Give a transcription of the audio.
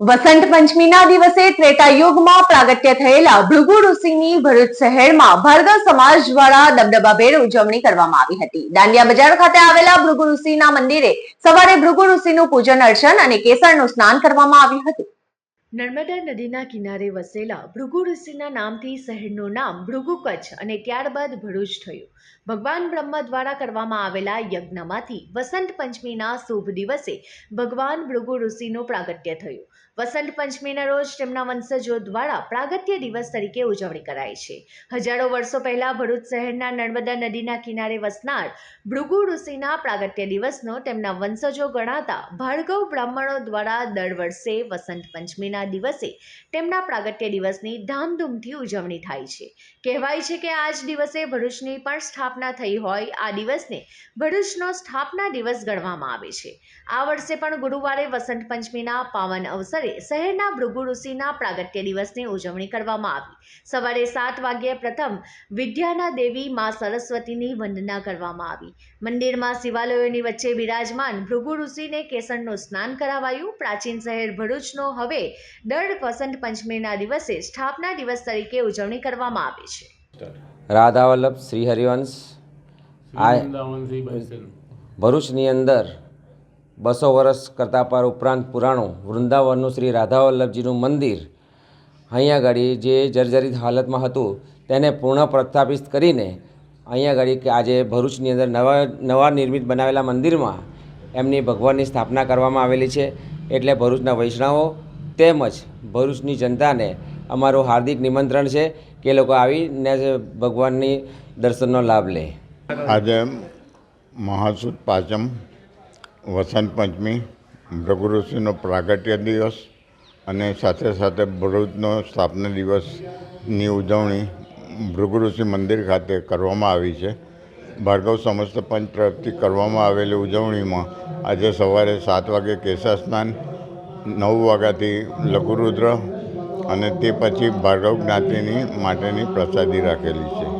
વસંત પંચમીના દિવસે ત્રેતા યુગમાં પ્રાગટ્ય થયેલા ભૃગુ ઋષિની ભરૂચ શહેરમાં ભાર્ગવ સમાજ દ્વારા દબદબાભેર ઉજવણી કરવામાં આવી હતી. દાંડિયા બજાર ખાતે આવેલા ભૃગુ ઋષિના મંદિરે સવારે ભૃગુ ઋષિનું પૂજન અર્ચન અને કેસરનું સ્નાન કરવામાં આવ્યું હતું. નર્મદા નદીના કિનારે વસેલા ભૃગુ ઋષિના નામથી શહેરનું નામ ભૃગુ કચ્છ અને ત્યારબાદ ભરૂચ થયું. ભગવાન બ્રહ્મ દ્વારા કરવામાં આવેલા યજ્ઞમાંથી વસંત પંચમીના શુભ દિવસે ભગવાન ભૃગુ ઋષિનું પ્રાગટ્ય થયું. વસંત પંચમીના રોજ તેમના વંશજો દ્વારા પ્રાગત્ય દિવસ તરીકે ઉજવણી કરાય છે. હજારો વર્ષો પહેલા ભરૂચ શહેરના નર્મદા નદીના કિનારે વસનાર ભૃગુ ઋષિના પ્રાગત્ય દિવસનો તેમના વંશજો ગણાતા ભાર્ગવ બ્રાહ્મણો દ્વારા દર વર્ષે વસંત પંચમીના દિવસે તેમના પ્રાગત્ય દિવસની ધામધૂમથી ઉજવણી થાય છે. કહેવાય છે કે આ જ દિવસે ભરૂચની પણ સ્થાપના થઈ હોય, આ દિવસને ભરૂચનો સ્થાપના દિવસ ગણવામાં આવે છે. આ વર્ષે પણ ગુરુવારે વસંત પંચમીના પાવન અવસરે શહેરના ભૃગુ ઋષિના પ્રાગટ્ય દિવસની ઉજવણી કરવામાં આવી. સવારે સાત વાગ્યે પ્રથમ વિદ્યાના દેવી મા સરસ્વતીની વંદના કરવામાં આવી. મંદિરમાં શિવાલયોની વચ્ચે બિરાજમાન ભૃગુ ઋષિને કેસરનું સ્નાન કરાવાયું. પ્રાચીન શહેર ભરૂચનો હવે દર વસંત પંચમીના દિવસે સ્થાપના દિવસ તરીકે ઉજવણી કરવામાં આવે છે. રાધાવલ્લભ શ્રી હરિવંશ આ વૃંદાવનથી બેસેલ ભરૂચની અંદર બસો વર્ષ કરતાં પર ઉપરાંત પુરાણું, વૃંદાવનનું શ્રી રાધાવલ્લભજીનું મંદિર, અહીંયા આગળ જે જર્જરિત હાલતમાં હતું, તેને પૂર્ણ પ્રસ્થાપિત કરીને અહીંયા આગળ કે આજે ભરૂચની અંદર નવા નવા નિર્મિત બનાવેલા મંદિરમાં એમની ભગવાનની સ્થાપના કરવામાં આવેલી છે. એટલે ભરૂચના વૈષ્ણવો તેમજ ભરૂચની જનતાને અમારું હાર્દિક નિમંત્રણ છે કે લોકો આવીને ભગવાનની દર્શનનો લાભ લે. આજે મહાસુદ પાંચમ વસંત પંચમી ભૃગુ ઋષિનો પ્રાગટ્ય દિવસ અને સાથે સાથે ભરૂચનો સ્થાપના દિવસની ઉજવણી ભૃગુ ઋષિ મંદિર ખાતે કરવામાં આવી છે. ભાર્ગવ સમસ્ત પંચ તરફથી કરવામાં આવેલી ઉજવણીમાં આજે સવારે સાત વાગે કેસા સ્નાન, નવ વાગ્યાથી લઘુરુદ્ર અને તે પછી ભાર્ગવ જ્ઞાતિની માટેની પ્રસાદી રાખેલી છે.